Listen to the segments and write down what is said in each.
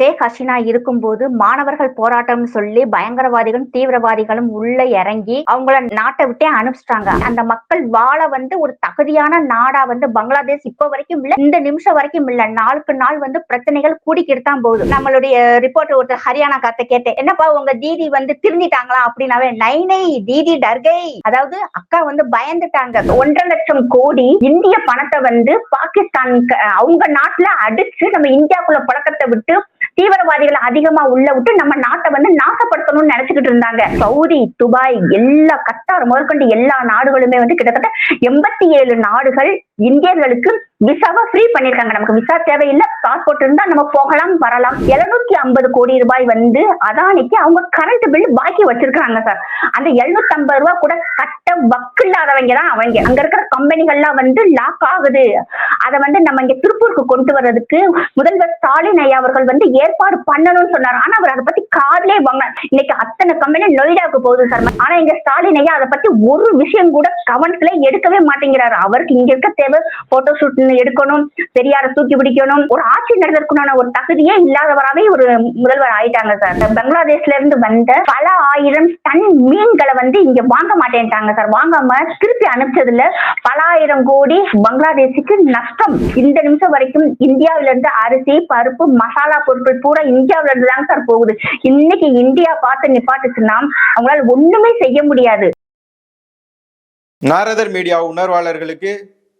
ஷேக் ஹசீனா இருக்கும்போது மாணவர்கள் போராட்டம் சொல்லி பயங்கரவாதிகளும் தீவிரவாதிகளும் உள்ள இறங்கி அவங்கள நாட்டை விட்டே அனுப்பிச்சிட்டாங்க. அந்த மக்கள் வாழ வந்து ஒரு தகுதியான நாடா வந்து பங்களாதேஷ் இப்ப வரைக்கும் இல்ல இந்த நிமிஷம் வரைக்கும் இல்ல. நாளுக்கு நாள் வந்து பிரச்சனைகள் கூடிக்கிட்டு தான் போகுது. நம்மளுடைய ரிப்போர்ட் ஒருத்தர் ஹரியானா காத்த கேட்டேன். என்னப்பா உங்க தீதி வந்து திருந்திட்டாங்களா? அப்படின்னாவே நைனை தீதி டர்கை. அதாவது அக்கா வந்து பயந்துட்டாங்க. ஒன்றரை லட்சம் கோடி இந்திய பணத்தை வந்து பாகிஸ்தான் அவங்க நாட்டுல அடிச்சு நம்ம இந்தியாக்குள்ள பழக்கத்தை விட்டு தீவிரவாதிகளை அதிகமா உள்ள விட்டு நம்ம நாட்டை வந்து நாசப்படுத்தணும்னு நினைச்சுக்கிட்டு இருந்தாங்க. சவுதி துபாய் எல்லா கத்தார் முதற்கொண்டு எல்லா நாடுகளுமே வந்து கிட்டத்தட்ட எண்பத்தி ஏழு நாடுகள் இந்தியர்களுக்கு விசாவை ஃப்ரீ பண்ணிருக்காங்க. நமக்கு விசா தேவையில்லை. பாஸ்போர்ட் இருந்தா நம்ம போகலாம் வரலாம். எழுநூத்தி ஐம்பது கோடி ரூபாய் வந்து அதானிக்கு அவங்க கரண்ட் பில் பாக்கி வச்சிருக்காங்க சார் அந்த எழுநூத்தி ஐம்பது ரூபாய் கூட கட்ட வக்கு இல்லாதவங்க தான் அவங்க. அங்க இருக்கிற கம்பெனிகள்லாம் வந்து லாக் ஆகுது. அதை வந்து நம்ம இங்க திருப்பூருக்கு கொண்டு வர்றதுக்கு முதல்வர் ஸ்டாலின் ஐயா அவர்கள் வந்து ஏற்பாடு பண்ணணும்னு சொன்னார். ஆனா அவர் அதை பத்தி காதலே வாங்க. இன்னைக்கு அத்தனை கம்பெனி நொய்டாவுக்கு போகுது சார் ஆனா இங்க ஸ்டாலின் ஐயா அதை பத்தி ஒரு விஷயம் கூட கவனத்துல எடுக்கவே மாட்டேங்கிறாரு. அவருக்கு இங்க இருக்க தேவை போட்டோ ஷூட் எடுக்கணும் பெரியார தூக்கி பிடிக்கணும். ஒரு ஆட்சி நடந்ததுக்குண்டான ஒரு தகுதியே இல்லாதவராகவே ஒரு முதல்வர் ஆயிட்டாங்க சார். பங்களாதேஷ்ல இருந்து வந்த பல ஆயிரம் டன் மீன்களை வந்து இங்க வாங்க மாட்டேன்ட்டாங்க சார். வாங்காம திருப்பி அனுப்பிச்சதுல பல ஆயிரம் கோடி பங்களாதேஷுக்கு நஷ்டம். இந்த நிமிஷம் வரைக்கும் இந்தியாவில இருந்து அரிசி பருப்பு மசாலா பொருட்கள் பூரா இந்தியாவில இருந்து தாங்க சார் போகுது. இன்னைக்கு இந்தியா பார்த்து நிப்பாட்டுச்சுன்னா அவங்களால ஒண்ணுமே செய்ய முடியாது. நாரதர் மீடியா உணர்வாளர்களுக்கு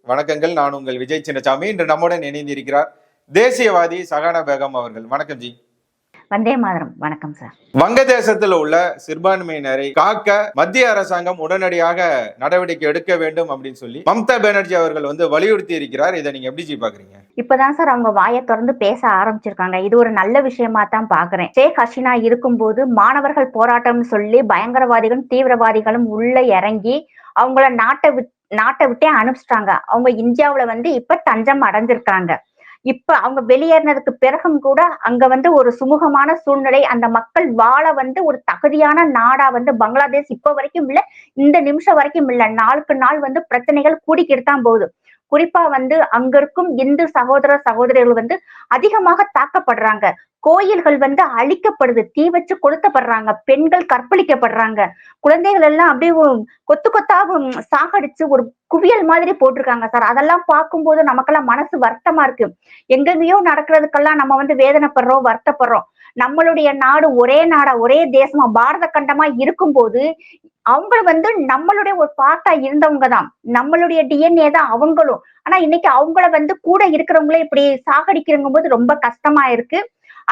வணக்கங்கள். நான் உங்கள் விஜய் சின்னசாமி. இன்று நம்முடன் இணைந்திருக்கிறார் தேசியவாதி சகானா பேகம் அவர்கள். வணக்கம் ஜி. வந்தே மாதரம். வணக்கம் சார். வங்கதேசத்தில் உள்ள சிறுபான்மையினரை காக்க மத்திய அரசாங்கம் உடனடியாக நடவடிக்கை எடுக்க வேண்டும் அப்படின்னு சொல்லி மம்தா பானர்ஜி அவர்கள் வந்து வலியுறுத்தி இருக்கிறார். இதை நீங்க எப்படி ஜி பாக்குறீங்க? இப்பதான் சார் அவங்க வாயை திறந்து பேச ஆரம்பிச்சிருக்காங்க. இது ஒரு நல்ல விஷயமா தான் பாக்குறேன். ஷேக் ஹசீனா இருக்கும்போது மாணவர்கள் போராட்டம் சொல்லி பயங்கரவாதிகளும் தீவிரவாதிகளும் உள்ள இறங்கி அவங்கள நாட்டை நாட்டை விட்டே அனுப்பிச்சிட்டாங்க. அவங்க இந்தியாவுல வந்து இப்ப தஞ்சம் அடைஞ்சிருக்காங்க இப்ப அவங்க வெளியேறினதுக்கு பிறகும் கூட அங்க வந்து ஒரு சுமூகமான சூழ்நிலை அந்த மக்கள் வாழ வந்து ஒரு தகுதியான நாடா வந்து பங்களாதேஷ் இப்ப வரைக்கும் இல்ல இந்த நிமிஷம் வரைக்கும் இல்ல. நாளுக்கு நாள் வந்து பிரச்சனைகள் கூடிக்கிட்டு தான் போகுது. குறிப்பா வந்து அங்க இருக்கும் இந்து சகோதர சகோதரிகள் வந்து அதிகமாக தாக்கப்படுறாங்க. கோயில்கள் வந்து அழிக்கப்படுது தீ வச்சு கொளுத்தப்படுறாங்க பெண்கள் கற்பழிக்கப்படுறாங்க. குழந்தைகள் எல்லாம் அப்படியே கொத்து கொத்தாக சாகடிச்சு ஒரு குவியல் மாதிரி போட்டிருக்காங்க சார். அதெல்லாம் பார்க்கும்போது நமக்கெல்லாம் மனசு வருத்தமா இருக்கு. எங்கெங்கயோ நடக்கிறதுக்கெல்லாம் நம்ம வந்து வேதனைப்படுறோம் வருத்தப்படுறோம். நம்மளுடைய நாடு ஒரே நாடா ஒரே தேசமா பாரத கண்டமா இருக்கும்போது அவங்க வந்து நம்மளுடைய ஒரு பார்ட்டா இருந்தவங்க தான். நம்மளுடைய டிஎன்ஏ தான் அவங்களும். ஆனா இன்னைக்கு அவங்கள வந்து கூட இருக்கிறவங்களே இப்படி சாகடிக்கிறவங்க போது ரொம்ப கஷ்டமா இருக்கு.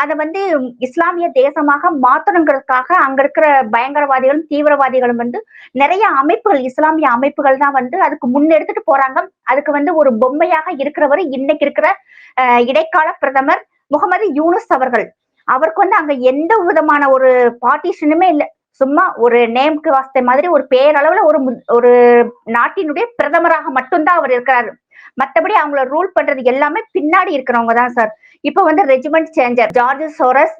அதை வந்து இஸ்லாமிய தேசமாக மாத்தணுங்கிறதுக்காக அங்க இருக்கிற பயங்கரவாதிகளும் தீவிரவாதிகளும் வந்து நிறைய அமைப்புகள் இஸ்லாமிய அமைப்புகள் தான் வந்து அதுக்கு முன்னெடுத்துட்டு போறாங்க. அதுக்கு வந்து ஒரு பொம்மையாக இருக்கிறவர் இன்னைக்கு இருக்கிற இடைக்கால பிரதமர் முகமது யூனுஸ் அவர்கள். அவருக்கு வந்து அங்க எந்த விதமான ஒரு பார்ட்டிஷனுமே இல்லை. சும்மா ஒரு நேம்க்கு வாஸ்தை மாதிரி ஒரு பேரளவுல ஒரு ஒரு நாட்டினுடைய பிரதமராக மட்டும்தான் அவர் இருக்கிறாரு. மற்றபடி அவங்கள ரூல் பண்றது எல்லாமே பின்னாடி இருக்கிறவங்க தான் சார் இப்போ வந்து regiment changer George Soros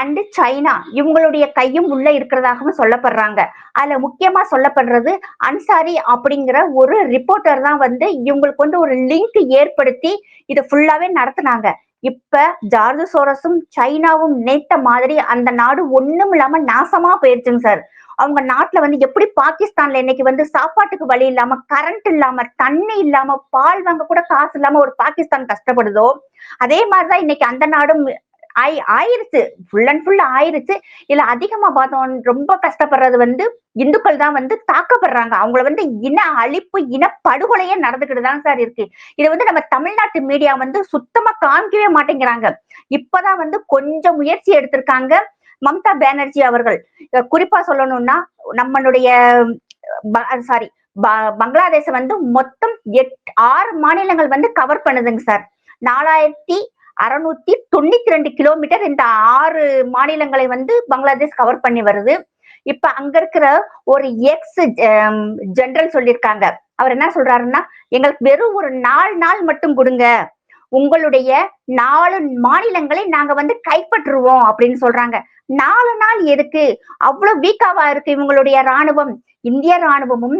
and China இவங்களுடைய கையும் உள்ள இருக்கிறதாகவும் சொல்லப்படுறாங்க. அதுல முக்கியமா சொல்லப்படுறது அன்சாரி அப்படிங்கிற ஒரு ரிப்போர்ட்டர் தான் வந்து இவங்களுக்கு வந்து ஒரு லிங்க் ஏற்படுத்தி இதை ஃபுல்லாவே நடத்தினாங்க. இப்ப ஜார்ஜ் சோரஸும் சைனாவும் நினைத்த மாதிரி அந்த நாடு ஒண்ணும் இல்லாம நாசமா போயிருச்சுங்க சார் அவங்க நாட்டுல வந்து எப்படி பாகிஸ்தான்ல இன்னைக்கு வந்து சாப்பாட்டுக்கு வழி இல்லாம கரண்ட் இல்லாம தண்ணி இல்லாம பால் வாங்க கூட காசு இல்லாம ஒரு பாகிஸ்தான் கஷ்டப்படுதோ? அதே மாதிரிதான் இன்னைக்கு அந்த நாடும் ஆய் ஆயிருச்சு. ஃபுல் அண்ட் ஃபுல் ஆயிருச்சு. இல்ல அதிகமா பார்த்தோம் ரொம்ப கஷ்டப்படுறது வந்து இந்துக்கள் தான் வந்து தாக்கப்படுறாங்க. அவங்கள வந்து இன அழிப்பு இன படுகொலையே நடந்துகிட்டு தான் சார் இருக்கு. இதை வந்து நம்ம தமிழ்நாட்டு மீடியா வந்து சுத்தமா காமிக்கவே மாட்டேங்கிறாங்க. இப்பதான் வந்து கொஞ்சம் முயற்சி எடுத்திருக்காங்க. மம்தா பானர்ஜி அவர்கள் குறிப்பா சொல்லணும்னா நம்மளுடைய சாரி பங்களாதேஷ வந்து மொத்தம் எட் ஆறு மாநிலங்கள் வந்து கவர் பண்ணுதுங்க சார் நாலாயிரத்தி அறுநூத்தி தொண்ணூத்தி ரெண்டு கிலோமீட்டர் இந்த ஆறு மாநிலங்களை வந்து பங்களாதேஷ் கவர் பண்ணி வருது. இப்ப அங்க இருக்கிற ஒரு எக்ஸ் ஜெனரல் சொல்லியிருக்காங்க. அவர் என்ன சொல்றாருன்னா எங்களுக்கு வெறும் ஒரு நாலு நாள் மட்டும் கொடுங்க. உங்களுடைய நாலு மாநிலங்களை நாங்க வந்து கைப்பற்றுவோம் அப்படின்னு சொல்றாங்க. நாலு நாள் எதுக்கு? அவ்வளவு வீக்காவா இருக்கு இவங்களுடைய ராணுவம் இந்திய ராணுவமும்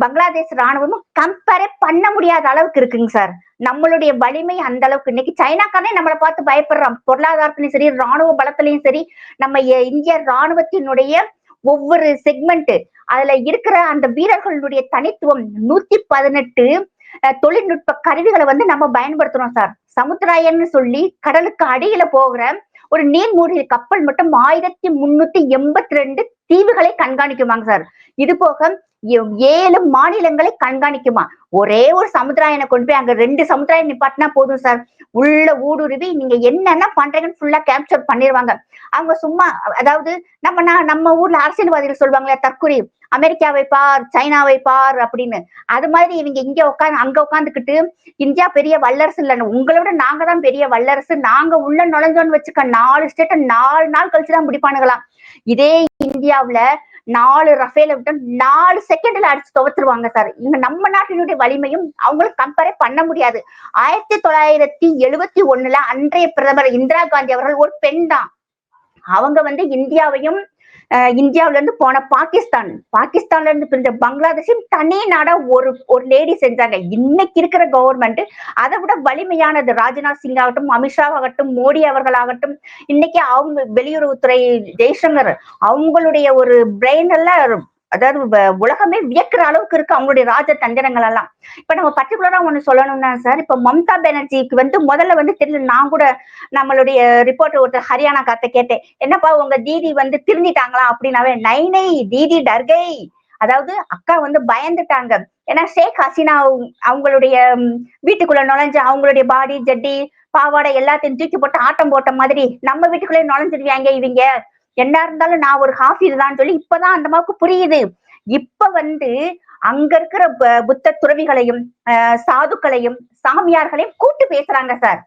பங்களாதேஷ் ராணுவமும் கம்பேரே பண்ண முடியாத அளவுக்கு இருக்குங்க சார். நம்மளுடைய வலிமை அந்த அளவுக்கு. இன்னைக்கு சைனாக்காரனே நம்மளை பார்த்து பயப்படுறான். பொருளாதாரத்திலையும் சரி ராணுவ பலத்திலையும் சரி நம்ம இந்திய ராணுவத்தினுடைய ஒவ்வொரு செக்மெண்ட் அதுல இருக்கிற அந்த வீரர்களுடைய தனித்துவம் நூத்தி பதினெட்டு தொழில்நுட்ப கருவிகளை வந்து நம்ம பயன்படுத்துறோம் சார். சமுத்திராயன்னு சொல்லி கடலுக்கு அடியில போகிற ஒரு நீர்மூழ்கி கப்பல் மட்டும் ஆயிரத்தி முன்னூத்தி எண்பத்தி ரெண்டு தீவுகளை கண்காணிக்குமாங்க சார். இது போக ஏழு மாநிலங்களை கண்காணிக்குமா? ஒரே ஒரு சமுதாயனை கொண்டு போய் அங்க ரெண்டு சமுதாயம் நிப்பாட்டினா போதும் சார். உள்ள ஊடுருவி நீங்க என்னென்ன பண்றீங்கன்னு ஃபுல்லா கேப்சர் பண்ணிடுவாங்க அவங்க சும்மா அதாவது நம்ம நம்ம ஊர்ல அரசியல்வாதிகள் சொல்லுவாங்களே தற்கொலை. அமெரிக்காவை பார் சைனாவை பார் அப்படின்னு. அது மாதிரி இவங்க இங்க உட்காந்து அங்க உட்காந்துக்கிட்டு இந்தியா பெரிய வல்லரசு இல்லைன்னு உங்களை விட நாங்க தான் பெரிய வல்லரசு நாங்க உள்ள நுழைஞ்சோன்னு வச்சுக்க நாலு ஸ்டேட்டை நாலு நாள் கழிச்சு தான் முடிப்பானுங்களாம் இதே இந்தியாவுல நாலு ரஃபேல விட்டு நாலு செகண்ட்ல அடிச்சு துவத்துருவாங்க சார் இங்க நம்ம நாட்டினுடைய வலிமையும் அவங்களுக்கு கம்பேரே பண்ண முடியாது. ஆயிரத்தி தொள்ளாயிரத்தி எழுபத்தி ஒண்ணுல அன்றைய பிரதமர் இந்திரா காந்தி அவர்கள் ஒரு பெண் தான். அவங்க வந்து இந்தியாவையும் இந்தியாவில இருந்து போன பாகிஸ்தான் பாகிஸ்தான்ல இருந்து பிரிஞ்ச பங்களாதேஷையும் தனி நாடா ஒரு ஒரு லேடி செஞ்சாங்க. இன்னைக்கு இருக்கிற கவர்மெண்ட் அதை விட வலிமையானது ராஜ்நாத் சிங் ஆகட்டும் அமித்ஷா ஆகட்டும் மோடி அவர்களாகட்டும் இன்னைக்கு அவங்க வெளியுறவுத்துறை ஜெய்சங்கர் அவங்களுடைய ஒரு பிரெயின் எல்லாம் அதாவது வ- உலகமே வியக்கிற அளவுக்கு இருக்கு அவங்களுடைய ராஜ தந்திரங்கள் எல்லாம் இப்ப நம்ம பர்டிகுலரா ஒண்ணு சொல்லணும்னா சார் இப்ப மம்தா பானர்ஜிக்கு வந்து முதல்ல வந்து தெரியல நான் கூட நம்மளுடைய ரிப்போர்ட்டர் ஒருத்தர் ஹரியானா காத்த கேட்டேன். என்னப்பா உங்க தீதி வந்து திருந்திட்டாங்களா அப்படின்னாவே நைனை தீதி டர்கை அதாவது அக்கா வந்து பயந்துட்டாங்க. ஏன்னா ஷேக் ஹசீனா அவங்க- அவங்களுடைய வீட்டுக்குள்ள நுழைஞ்சு அவங்களுடைய பாடி ஜட்டி பாவாடை எல்லாத்தையும் தூக்கி போட்டு ஆட்டம் போட்ட மாதிரி நம்ம வீட்டுக்குள்ளே நுழைஞ்சிருவாங்க இவங்க? என்ன இருந்தாலும் நான் ஒரு ஹாஃபிஸ் தான் சொல்லி இப்பதான் அந்த அளவுக்கு புரியுது. இப்ப வந்து அங்க இருக்கிற ப- புத்த துறவிகளையும் அஹ், சாதுக்களையும் சாமியார்களையும் கூட்டு பேசுறாங்க சார்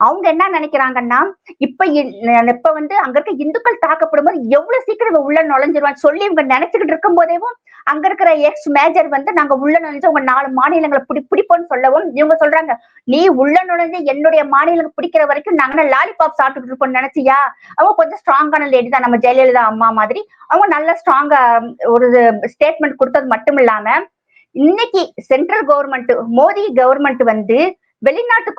அவங்க என்ன நினைக்கிறாங்கன்னா இப்ப இ- இப்ப வந்து அங்க இருக்க இந்துக்கள் தாக்கப்படும் போது எவ்வளவு சீக்கிரம் இவன் உள்ள நுழைஞ்சிருவான்னு சொல்லி இவங்க நினைச்சுக்கிட்டு இருக்கும் போதேவும் அங்க இருக்கிற எக்ஸ் மேஜர் வந்து நாங்க உள்ள நுழைஞ்சு உங்க நாலு மாநிலங்களை பிடி பிடிப்போம்னு சொல்லவும் இவங்க சொல்றாங்க நீ உள்ள நுழைஞ்சு என்னுடைய மாநிலங்கள் பிடிக்கிற வரைக்கும் நாங்க லாலிபாப் சாப்பிட்டுட்டு இருப்போம் நினைச்சியா? அவங்க கொஞ்சம் ஸ்ட்ராங்கான லேடி தான் நம்ம ஜெயலலிதா அம்மா மாதிரி. அவங்க நல்ல ஸ்ட்ராங்கா ஒரு ஸ்டேட்மெண்ட் கொடுத்தது மட்டும் இல்லாம இன்னைக்கு சென்ட்ரல் கவர்மெண்ட் மோடி கவர்மெண்ட் வந்து வெளிநாட்டு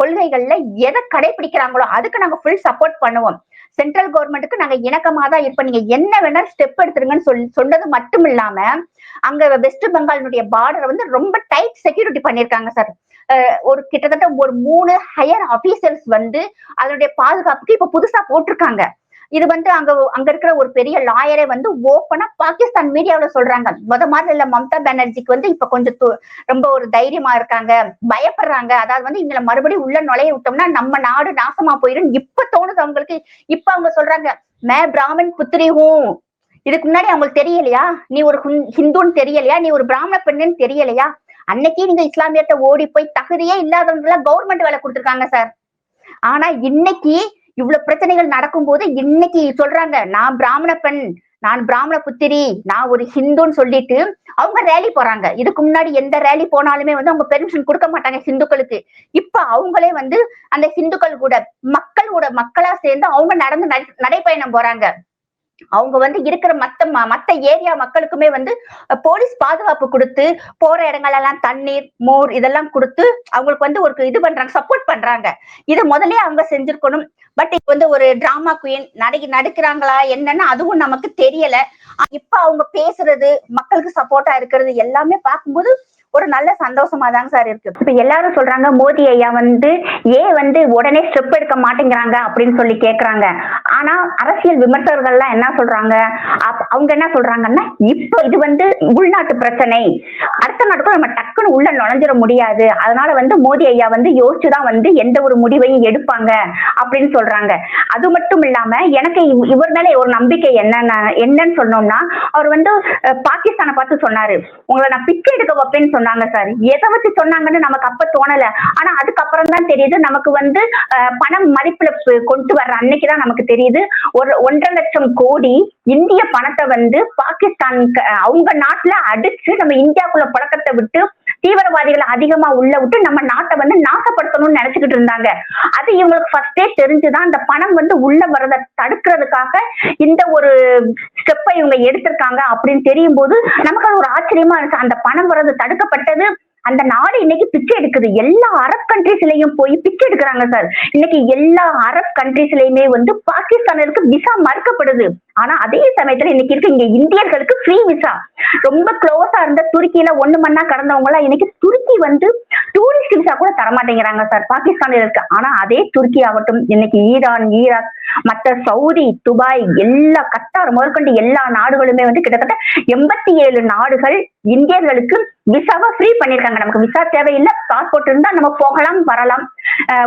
கொள்கைகள்ல எதை கடைபிடிக்கிறாங்களோ அதுக்கு நாங்க ஃபுல் சப்போர்ட் பண்ணுவோம். சென்ட்ரல் கவர்மெண்ட்டுக்கு நாங்க இணக்கமா தான் இருப்போம். நீங்க என்ன வேணாலும் ஸ்டெப் எடுத்துருங்கன்னு சொல் சொன்னது மட்டும் இல்லாம அங்க வெஸ்ட் பெங்காலினுடைய பார்டரை வந்து ரொம்ப டைட் செக்யூரிட்டி பண்ணிருக்காங்க சார் ஒரு கிட்டத்தட்ட ஒரு மூணு ஹையர் அபிஷியல்ஸ் வந்து அதனுடைய பாதுகாப்புக்கு இப்ப புதுசா போட்டிருக்காங்க. இது வந்து அங்க அங்க இருக்கிற ஒரு பெரிய லாயரே வந்து ஓப்பனா பாகிஸ்தான் மீடியாவில சொல்றாங்க. முத மாதிரி இல்ல மம்தா பானர்ஜிக்கு வந்து இப்ப கொஞ்சம் ரொம்ப ஒரு தைரியமா இருக்காங்க பயப்படுறாங்க. அதாவது வந்து இவங்களை மறுபடியும் உள்ள நுழைய விட்டோம்னா நம்ம நாடு நாசமா போயிடும் இப்ப தோணுது அவங்களுக்கு. இப்ப அவங்க சொல்றாங்க மே பிராமன் புத்திரி ஹூ. இதுக்கு முன்னாடி அவங்களுக்கு தெரியலையா? நீ ஒரு ஹிந்துன்னு தெரியலையா? நீ ஒரு பிராமண பெண்ணுன்னு தெரியலையா? அன்னைக்கு நீங்க இஸ்லாமியத்தை ஓடி போய் தகுதியே இல்லாதவங்க கவர்மெண்ட் வேலை கொடுத்துருக்காங்க சார் ஆனா இன்னைக்கு இவ்வளவு பிரச்சனைகள் நடக்கும் போது இன்னைக்கு சொல்றாங்க நான் பிராமண பெண் நான் பிராமண புத்திரி நான் ஒரு ஹிந்துன்னு சொல்லிட்டு அவங்க ரேலி போறாங்க. இதுக்கு முன்னாடி எந்த ரேலி போனாலுமே வந்து அவங்க பெர்மிஷன் கொடுக்க மாட்டாங்க ஹிந்துக்களுக்கு. இப்ப அவங்களே வந்து அந்த ஹிந்துக்கள் கூட மக்கள் கூட மக்களா சேர்ந்து அவங்க நடந்து நடை- நடைப்பயணம் போறாங்க. அவங்க வந்து இருக்கிற மத்த ம- மத்த ஏரியா மக்களுக்குமே வந்து போலீஸ் பாதுகாப்பு கொடுத்து போற இடங்கள் எல்லாம் தண்ணீர் மோர் இதெல்லாம் கொடுத்து அவங்களுக்கு வந்து ஒரு இது பண்றாங்க சப்போர்ட் பண்றாங்க. இதை முதல்லயே அவங்க செஞ்சிருக்கணும். பட் இப்ப வந்து ஒரு டிராமா குயின் நடை நடக்கிறாங்களா என்னன்னு அதுவும் நமக்கு தெரியல. இப்ப அவங்க பேசுறது மக்களுக்கு சப்போர்ட்டா இருக்கிறது எல்லாமே பார்க்கும்போது ஒரு நல்ல சந்தோஷமா தாங்க சார் இருக்கு. இப்ப எல்லாரும் சொல்றாங்க மோடி ஐயா வந்து ஏன் வந்து உடனே ஸ்டெப் எடுக்க மாட்டேங்கிறாங்க அப்படின்னு சொல்லி கேக்குறாங்க. ஆனா அரசியல் விமர்சகர்கள்லாம் என்ன சொல்றாங்க? அவங்க என்ன சொல்றாங்கன்னா இப்போ இது வந்து உள்நாட்டு பிரச்சனை. அடுத்த நாட்டுக்கும் நம்ம டக்குன்னு உள்ள நுழைஞ்சிட முடியாது. அதனால வந்து மோடி ஐயா வந்து யோசிச்சுதான் வந்து எந்த ஒரு முடிவையும் எடுப்பாங்க அப்படின்னு சொல்றாங்க. அது மட்டும் இல்லாம எனக்கு இவர் மேல ஒரு நம்பிக்கை என்னன்னா என்னன்னு சொன்னோம்னா அவர் வந்து பாகிஸ்தானை பார்த்து சொன்னாரு. உங்களை நான் பிச்சை எடுக்க வைப்பேன்னு சொன்னாங்க சார் எதை வச்சு சொன்னாங்கன்னு நமக்கு அப்ப தோணல. ஆனா அதுக்கப்புறம் தான் தெரியுது நமக்கு வந்து பணம் மதிப்புல கொண்டு வர்ற அன்னைக்கு தான் நமக்கு தெரியுது. ஒரு ஒன்றரை லட்சம் கோடி இந்திய பணத்தை வந்து பாகிஸ்தான் அவங்க நாட்டுல அடிச்சு நம்ம இந்தியாக்குள்ள புழக்கத்தை விட்டு தீவிரவாதிகளை அதிகமா உள்ள விட்டு நம்ம நாட்டை வந்து நாசப்படுத்தணும்னு நினைச்சுக்கிட்டு இருந்தாங்க. அது இவங்களுக்கு ஃபர்ஸ்டே தெரிஞ்சுதான் அந்த பணம் வந்து உள்ள வரதை தடுக்கிறதுக்காக இந்த ஒரு ஸ்டெப்பை இவங்க எடுத்திருக்காங்க அப்படின்னு தெரியும் போது நமக்கு அது ஒரு ஆச்சரியமா இருக்கு அந்த பணம் வர்றது தடுக்கப்பட்டது அந்த நாடு இன்னைக்கு பிச்சை எடுக்குது. எல்லா அரப் கண்ட்ரிஸ்லயும் போய் பிச்சை எடுக்கிறாங்க சார் இன்னைக்கு எல்லா அரப் கண்ட்ரிஸ்லயுமே வந்து பாகிஸ்தானருக்கு விசா மறுக்கப்படுது. ஆனா அதே சமயத்துல இன்னைக்கு இருக்க இங்க இந்தியர்களுக்கு ஃப்ரீ விசா ரொம்ப க்ளோஸா இருந்த துருக்கியில ஒண்ணு மண்ணா கடந்தவங்க எல்லாம் இன்னைக்கு துருக்கி வந்து டூரிஸ்ட் விசா கூட தரமாட்டேங்கிறாங்க சார் பாகிஸ்தானில் இருக்கு ஆனா அதே துருக்கி ஆகட்டும் இன்னைக்கு ஈரான் ஈராக் மற்ற சவுதி துபாய் எல்லா கத்தார் முதற்கொண்டு எல்லா நாடுகளுமே வந்து கிட்டத்தட்ட எண்பத்தி ஏழு நாடுகள் இந்தியர்களுக்கு விசாவை ஃப்ரீ பண்ணிருக்காங்க. நமக்கு விசா தேவையில்லை. பாஸ்போர்ட் இருந்தா நம்ம போகலாம் வரலாம்.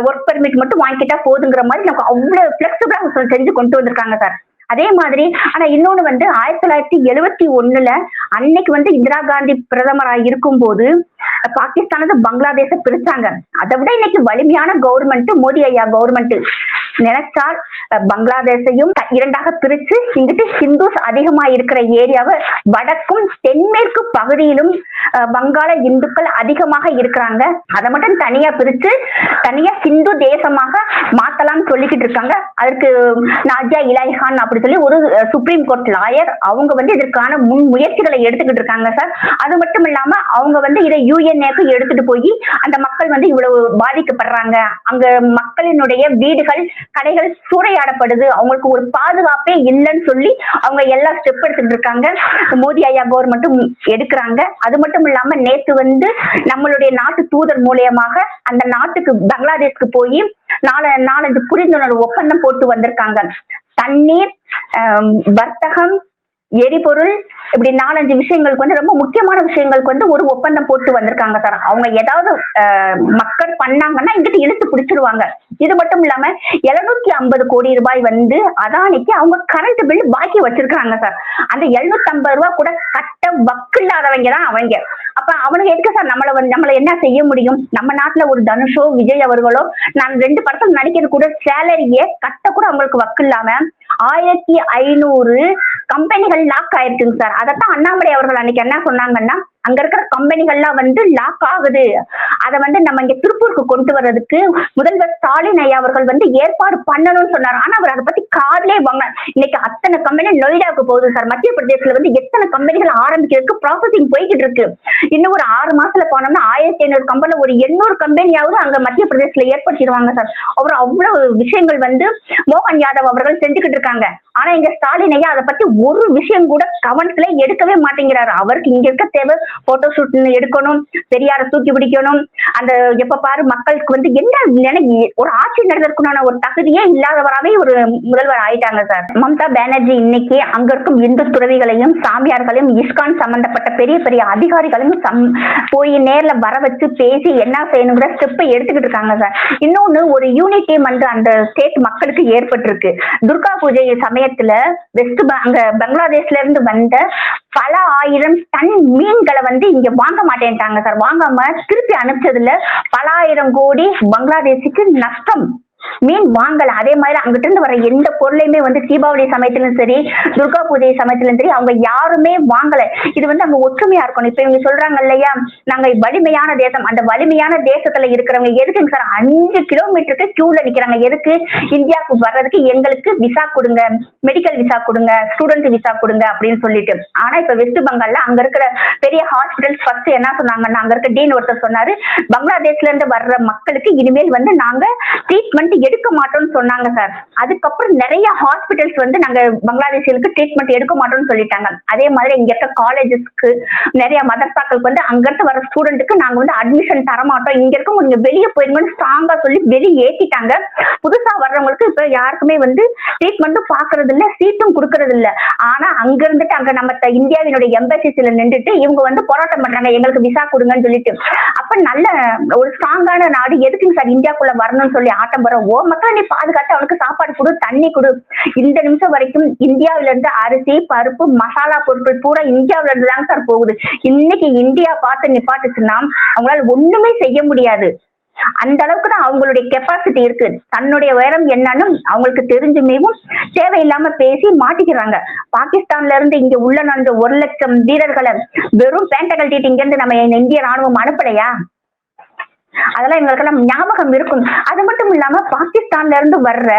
ஒர்க் பெர்மிட் மட்டும் வாங்கிட்டா போதுங்கிற மாதிரி நமக்கு அவ்வளவு பிளெக்சிபிளா செஞ்சு கொண்டு வந்திருக்காங்க சார் அதே மாதிரி ஆனா இன்னொன்னு வந்து ஆயிரத்தி தொள்ளாயிரத்தி எழுவத்தி ஒண்ணுல அன்னைக்கு வந்து இந்திரா காந்தி பிரதமரா இருக்கும் போது பாகிஸ்தானது பங்களாதேச பிரிச்சாங்க அதை விட இன்னைக்கு வலிமையான கவர்மெண்ட் மோடி ஐயா கவர்மெண்ட் நினைச்சால் பங்களாதேசையும் பங்களாதேஷையும் இரண்டாக பிரிச்சு இங்கிட்டு ஹிந்துஸ் அதிகமா இருக்கிற ஏரியாவை வடக்கும் தென்மேற்கு பகுதியிலும் வங்காள இந்துக்கள் அதிகமாக இருக்கிறாங்க. அதை மட்டும் தனியா பிரிச்சு தனியா ஹிந்து தேசமாக மாத்தலாம்னு சொல்லிக்கிட்டு இருக்காங்க. அதற்கு நாஜியா இலாய்கான் அப்படி சொல்லி ஒரு சுப்ரீம் கோர்ட் லாயர் அவங்க வந்து இதற்கான முன் முயற்சிகளை எடுத்துக்கிட்டு இருக்காங்க சார். அது மட்டும் இல்லாம அவங்க வந்து இதை யூஎன்ஏக்கு எடுத்துட்டு போய் அந்த மக்கள் வந்து இவ்வளவு பாதிக்கப்படுறாங்க. அங்க மக்களினுடைய வீடுகள் கடைகள் சூறையாடப்படுது. அவங்களுக்கு ஒரு பாதுகாப்பே இல்லைன்னு சொல்லி அவங்க எல்லா ஸ்டெப் எடுத்துட்டு இருக்காங்க. மோடி ஐயா கவர்மெண்ட்டும் எடுக்கிறாங்க. அது மட்டும் இல்லாம நேத்து வந்து நம்மளுடைய நாட்டு தூதர் மூலியமாக அந்த நாட்டுக்கு பங்களாதேஷ்க்கு போய் நாலு நாலஞ்சு புரிந்துணர்வு ஒப்பந்தம் போட்டு வந்திருக்காங்க. தண்ணீர் வர்த்தகம் எரிபொருள் இப்படி நாலஞ்சு விஷயங்களுக்கு வந்து ரொம்ப முக்கியமான விஷயங்களுக்கு வந்து ஒரு ஒப்பந்தம் போட்டு வந்திருக்காங்க சார். அவங்க ஏதாவது மக்கள் பண்ணாங்கன்னா இங்கிட்டு இழுத்து பிடிச்சிருவாங்க. இது மட்டும் இல்லாம எழுநூத்தி ஐம்பது கோடி ரூபாய் வந்து அதானிக்கு அவங்க கரண்ட் பில் பாக்கி வச்சிருக்காங்க சார். அந்த எழுநூத்தி ஐம்பது ரூபாய் கூட கட்ட வக்கு இல்லாதவங்க தான் அவங்க. அப்ப அவனுக்கு எதுக்கு சார் நம்மள வந்து நம்மள என்ன செய்ய முடியும்? நம்ம நாட்டுல ஒரு தனுஷோ விஜய் அவர்களோ நான் ரெண்டு படத்துல நடிக்கிறது கூட சேலரியே கட்ட கூட அவங்களுக்கு வக்கு இல்லாம ஆயிரத்தி ஐநூறு கம்பெனிகள் லாக் ஆயிருக்குங்க சார் அதைத்தான் அண்ணாமலை அவர்கள் அன்னைக்கு என்ன சொன்னாங்கன்னா அங்க இருக்கிற கம்பெனிகள்லாம் வந்து லாக் ஆகுது. அதை வந்து நம்ம இங்க திருப்பூருக்கு கொண்டு வர்றதுக்கு முதல்வர் ஸ்டாலின் ஐயா அவர்கள் வந்து ஏற்பாடு பண்ணணும்னு சொன்னார். ஆனா அவர் அதை பத்தி காதலே வாங்க. இன்னைக்கு அத்தனை கம்பெனி நொய்டாவுக்கு போகுது சார். மத்திய பிரதேசத்துல வந்து எத்தனை கம்பெனிகள் ஆரம்பிக்கிறதுக்கு ப்ராசஸிங் போய்கிட்டு இருக்கு. இன்னும் ஒரு ஆறு மாசத்துல போனோம்னா ஆயிரத்தி ஐநூறு கம்பெனி ஒரு எண்ணூறு கம்பெனியாவது அங்க மத்திய பிரதேசத்துல ஏற்படுத்திடுவாங்க சார். அவர் அவ்வளவு விஷயங்கள் வந்து மோகன் யாதவ் அவர்கள் செஞ்சுக்கிட்டு இருக்காங்க. ஆனா இங்க ஸ்டாலின் ஐயா அதை பத்தி ஒரு விஷயம் கூட கவனத்துல எடுக்கவே மாட்டேங்கிறாரு. அவருக்கு இங்க இருக்க தேவை போட்டோ ஷூட் எடுக்கணும் பெரியார தூக்கி பிடிக்கணும். அந்த எப்ப பாரு மக்களுக்கு வந்து என்ன ஒரு ஆட்சி நடந்திருக்கணும்னு ஒரு தகுதியே இல்லாதவராவே ஒரு முதல்வர் ஆயிட்டாங்க சார். மம்தா பானர்ஜி இன்னைக்கு அங்க இருக்கும் இந்து துறவிகளையும் சாமியார்களையும் இஸ்கான் சம்பந்தப்பட்ட பெரிய பெரிய அதிகாரிகளையும் சம் போய் நேர்ல வர வச்சு பேசி என்ன செய்யணுங்கிற ஸ்டெப்பை எடுத்துக்கிட்டு இருக்காங்க சார். இன்னொன்னு ஒரு யூனிட்டி வந்து அந்த ஸ்டேட் மக்களுக்கு ஏற்பட்டிருக்கு. துர்கா பூஜை சமயத்துல வெஸ்ட் அங்க பங்களாதேஷ்ல இருந்து வந்த பல ஆயிரம் டன் மீன்களை வந்து இங்க வாங்க மாட்டேன்ட்டாங்க சார். வாங்காம திருப்பி அனுப்பிச்சதுல பல ஆயிரம் கோடி பங்களாதேஷுக்கு நஷ்டம். மீன் வாங்கல. அதே மாதிரி அங்கிட்ட இருந்து வர எந்த பொருளையுமே வந்து தீபாவளி சமயத்திலும் சரி துர்கா பூஜை சமயத்திலும் சரி அவங்க யாருமே வாங்கல. இது வந்து அங்க ஒற்றுமையா இருக்கணும். இப்ப இவங்க சொல்றாங்க இல்லையா நாங்க வலிமையான தேசம். அந்த வலிமையான தேசத்துல இருக்கிறவங்க எதுக்குங்க சார் அஞ்சு கிலோமீட்டருக்கு கியூல நிக்கிறாங்க? எதுக்கு? இந்தியாவுக்கு வர்றதுக்கு எங்களுக்கு விசா கொடுங்க. மெடிக்கல் விசா கொடுங்க. ஸ்டூடெண்ட் விசா கொடுங்க அப்படின்னு சொல்லிட்டு. ஆனா இப்ப வெஸ்ட் பெங்கால்ல அங்க இருக்கிற பெரிய ஹாஸ்பிட்டல்ஸ் ஃபர்ஸ்ட் என்ன சொன்னாங்கன்னா அங்க இருக்க டீன் ஒருத்தர் சொன்னாரு பங்களாதேஷ்ல இருந்து வர்ற மக்களுக்கு இனிமேல் வந்து நாங்க ட்ரீட்மெண்ட் எடுக்க மாட்டோம்னு சொன்னாங்க சார். அதுக்கப்புறம் நிறைய ஹாஸ்பிட்டல்ஸ் வந்து நாங்க பங்களாதேஷிகளுக்கு ட்ரீட்மெண்ட் எடுக்க மாட்டோம்னு சொல்லிட்டாங்க. அதே மாதிரி இங்க இருக்க காலேஜஸ்க்கு நிறைய மதர்சாக்களுக்கு வந்து அங்க இருந்து வர ஸ்டூடெண்ட்டுக்கு நாங்க வந்து அட்மிஷன் தர மாட்டோம். இங்க இருக்க நீங்க வெளியே போயிருங்கன்னு ஸ்ட்ராங்கா சொல்லி வெளியே ஏத்திட்டாங்க. புதுசா வர்றவங்களுக்கு இப்ப யாருக்குமே வந்து ட்ரீட்மெண்ட்டும் பாக்குறது இல்ல சீட்டும் கொடுக்கறது இல்ல. ஆனா அங்க இருந்துட்டு அங்க நம்ம இந்தியாவினுடைய எம்பசிஸ்ல நின்றுட்டு இவங்க வந்து போராட்டம் பண்றாங்க எங்களுக்கு விசா கொடுங்கன்னு சொல்லிட்டு. அப்ப நல்ல ஒரு ஸ்ட்ராங்கான நாடு எதுக்குங்க சார் இந்தியாக்குள்ள வரணும்னு சொல்லி ஆட்டம் ஓ மக்களை நீ பாதுகாத்து அவனுக்கு சாப்பாடு கொடு தண்ணி கொடு. இந்த நிமிஷம் வரைக்கும் இந்தியாவில இருந்து அரிசி பருப்பு மசாலா பொருட்கள் பூரா இந்தியாவில இருந்து தாங்க சார் போகுது. இன்னைக்கு இந்தியா பார்த்து நிப்பாட்டுச்சுன்னா அவங்களால ஒண்ணுமே செய்ய முடியாது. அந்த அளவுக்கு தான் அவங்களுடைய கெப்பாசிட்டி இருக்கு. தன்னுடைய உயரம் என்னன்னு அவங்களுக்கு தெரிஞ்சுமேவும் தேவையில்லாம பேசி மாட்டிக்கிறாங்க. பாகிஸ்தான்ல இருந்து இங்க உள்ள நடந்த ஒரு லட்சம் வீரர்களை வெறும் பேண்ட டீட்டிங்க இங்க இருந்து நம்ம இந்திய ராணுவம் அனுப்பலையா? அதெல்லாம் எங்களுக்கெல்லாம் ஞாபகம் இருக்கும். அது மட்டும் இல்லாம பாகிஸ்தான்ல இருந்து வர்ற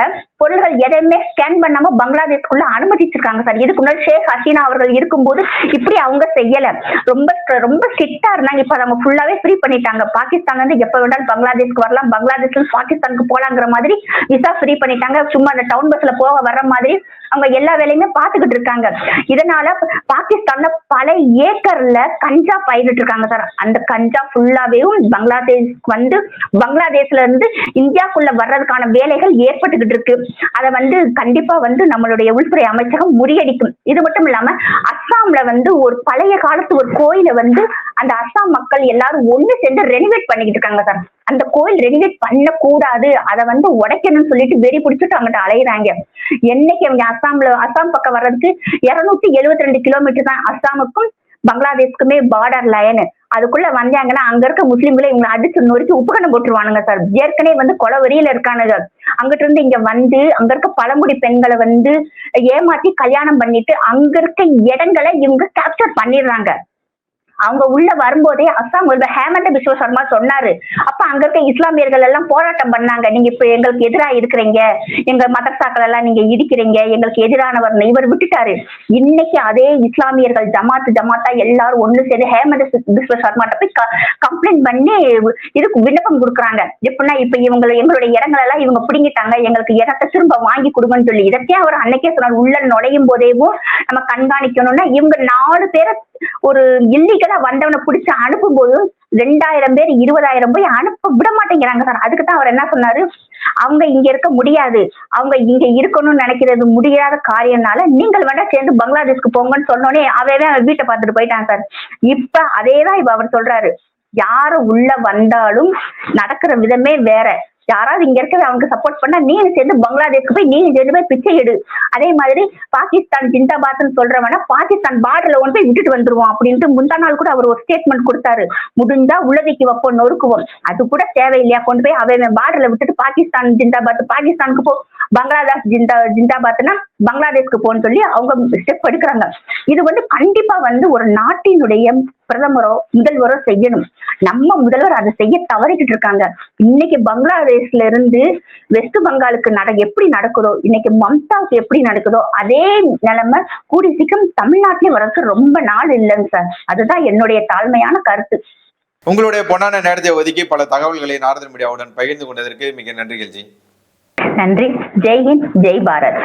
பொருள்கள் எதையுமே ஸ்கேன் பண்ணாம பங்களாதேஷ்குள்ள அனுமதிச்சிருக்காங்க சார். இதுக்கு முன்னாடி ஷேக் ஹசீனா அவர்கள் இருக்கும்போது இப்படி அவங்க செய்யல. ரொம்ப ரொம்ப ஸ்ட்ரிக்டா இருந்தாங்க. இப்ப அவங்க ஃபுல்லாவே ஃப்ரீ பண்ணிட்டாங்க. பாகிஸ்தான்ல இருந்து எப்ப வேணாலும் பங்களாதேஷ்க்கு வரலாம். பங்களாதேஷ்ல பாகிஸ்தானுக்கு போலாங்கிற மாதிரி விசா ஃப்ரீ பண்ணிட்டாங்க. சும்மா அந்த டவுன் பஸ்ல போக வர்ற மாதிரி அவங்க எல்லா வேலையுமே பாத்துக்கிட்டு இருக்காங்க. இதனால பாகிஸ்தான்ல பல ஏக்கர்ல கஞ்சா பயிரிட்டு இருக்காங்க சார். அந்த கஞ்சா ஃபுல்லாவே பங்களாதேஷ் வந்து பங்களாதேஷ்ல இருந்து இந்தியாக்குள்ள வர்றதுக்கான வேலைகள் ஏற்பட்டுக்கிட்டு இருக்கு. அதை வந்து கண்டிப்பா வந்து நம்மளுடைய உள்துறை அமைச்சகம் முறியடிக்கும். இது மட்டும் இல்லாம அஸ்ஸாம்ல வந்து ஒரு பழைய காலத்து ஒரு கோயிலை வந்து அந்த அஸ்ஸாம் மக்கள் எல்லாரும் ஒண்ணு சேர்ந்து ரெனிவேட் பண்ணிக்கிட்டு இருக்காங்க சார் அந்த கோயில் ரெனிவேட் பண்ணக்கூடாது. அதை வந்து உடைக்கணும்னு சொல்லிட்டு வெறி பிடிச்சிட்டு அங்கிட்ட அலையிறாங்க. என்னைக்கு அவங்க அஸ்ஸாம்ல அஸ்ஸாம் பக்கம் வர்றதுக்கு இருநூத்தி எழுபத்தி ரெண்டு கிலோமீட்டர் தான் அஸ்ஸாமுக்கும் பங்களாதேஷ்க்குமே பார்டர் லைனு அதுக்குள்ள வந்தாங்கன்னா அங்க இருக்க முஸ்லீம்களை இவங்களை அடிச்சு நொறுக்கி உப்புக்கணம் போட்டுருவானுங்க சார் ஏற்கனவே வந்து கொலவெறியில இருக்கானுங்க அங்கிட்ட இருந்து இங்க வந்து அங்க இருக்க பழங்குடி பெண்களை வந்து ஏமாத்தி கல்யாணம் பண்ணிட்டு அங்க இருக்க இடங்களை இவங்க கேப்சர் பண்ணிடுறாங்க. அவங்க உள்ள வரும்போதே அஸ்ஸாம் முதல்வர் ஹேமந்த பிஸ்வ சர்மா சொன்னாரு. அப்ப அங்க இருக்க இஸ்லாமியர்கள் எல்லாம் போராட்டம் பண்ணாங்க. நீங்க இப்ப எங்களுக்கு எதிரா இருக்கிறீங்க. எங்க மதரசாக்கள் எல்லாம் நீங்க இடிக்கிறீங்க. எங்களுக்கு எதிரானவர் இவர் விட்டுட்டாரு. இன்னைக்கு அதே இஸ்லாமியர்கள் ஜமாத் ஜமாத்தா எல்லாரும் ஒண்ணு சேர்ந்து ஹேமந்த பிஸ்வ சர்மாட்ட போய் கம்ப்ளைண்ட் பண்ணி இதுக்கு விண்ணப்பம் கொடுக்குறாங்க. எப்படின்னா இப்ப இவங்க எங்களுடைய இடங்கள் எல்லாம் இவங்க பிடிங்கிட்டாங்க. எங்களுக்கு இடத்தை திரும்ப வாங்கி கொடுங்கன்னு சொல்லி. இதற்கே அவர் அன்னைக்கே சொன்னார். உள்ள நுழையும் போதேவும் நம்ம கண்காணிக்கணும்னா இவங்க நாலு பேரை ஒரு இல்லீகலா வந்தவனை பிடிச்சு அனுப்பும் போது ரெண்டாயிரம் பேர் இருபதாயிரம் போய் அனுப்ப விட மாட்டேங்கிறாங்க சார். அதுக்கு தான் அவர் என்ன சொன்னாரு? அவங்க இங்க இருக்க முடியாது. அவங்க இங்க இருக்கணும்னு நினைக்கிறது முடியாத காரியம்னால நீங்கள் வேணா சேர்ந்து பங்களாதேஷ்க்கு போங்கன்னு சொன்னோடனே அவன் அவன் வீட்டை பார்த்துட்டு போயிட்டான் சார். இப்ப அதேதான் இப்ப அவர் சொல்றாரு. யாரு உள்ள வந்தாலும் நடக்கிற விதமே வேற. யாராவது இங்க இருக்கிற அவங்க சப்போர்ட் பண்ணா நீங்க சேர்ந்து பங்களாதேஷ்க்கு போய் நீங்க சேர்ந்து போய் பிச்சை எடு. அதே மாதிரி பாகிஸ்தான் ஜிந்தாபாத்னு சொல்றவன பாகிஸ்தான் பார்டர்ல கொண்டு போய் விட்டுட்டு வந்துருவோம் அப்படின்ட்டு முந்தா நாள் கூட அவர் ஒரு ஸ்டேட்மெண்ட் கொடுத்தாரு. முடிஞ்சா உள்ளதைக்கு வைப்போம் நொறுக்குவோம். அது கூட தேவையில்லையா? கொண்டு போய் அவன் பார்டர்ல விட்டுட்டு பாகிஸ்தான் ஜிந்தாபாத் பாகிஸ்தானுக்கு போ பங்களாதேஷ் ஜிந்தா ஜிந்தாபாத்னா பங்களாதேஷ்க்கு போன்னு சொல்லி அவங்க ஸ்டெப் எடுக்கிறாங்க. இது வந்து கண்டிப்பா வந்து ஒரு நாட்டினுடைய பிரதமரோ முதல்வரோ செய்யணும். நம்ம முதல்வர் அதை செய்ய தவறிக்கிட்டு இருக்காங்க. இன்னைக்கு பங்களாதேஷ்ல இருந்து வெஸ்ட் பங்காலுக்கு நட எப்படி நடக்குதோ இன்னைக்கு மம்தாவுக்கு எப்படி நடக்குதோ அதே நிலைமை கூடி சீக்கிரம் தமிழ்நாட்டிலே வரதுக்கு ரொம்ப நாள் இல்லைங்க சார். அதுதான் என்னுடைய தாழ்மையான கருத்து. உங்களுடைய பொன்னான நேரத்தை ஒதுக்கி பல தகவல்களை நாரதன் மீடியாவுடன் பகிர்ந்து கொண்டதற்கு மிக நன்றி ஜி நன்றி. ஜெய்ஹிந்த் ஜெய் பாரத்.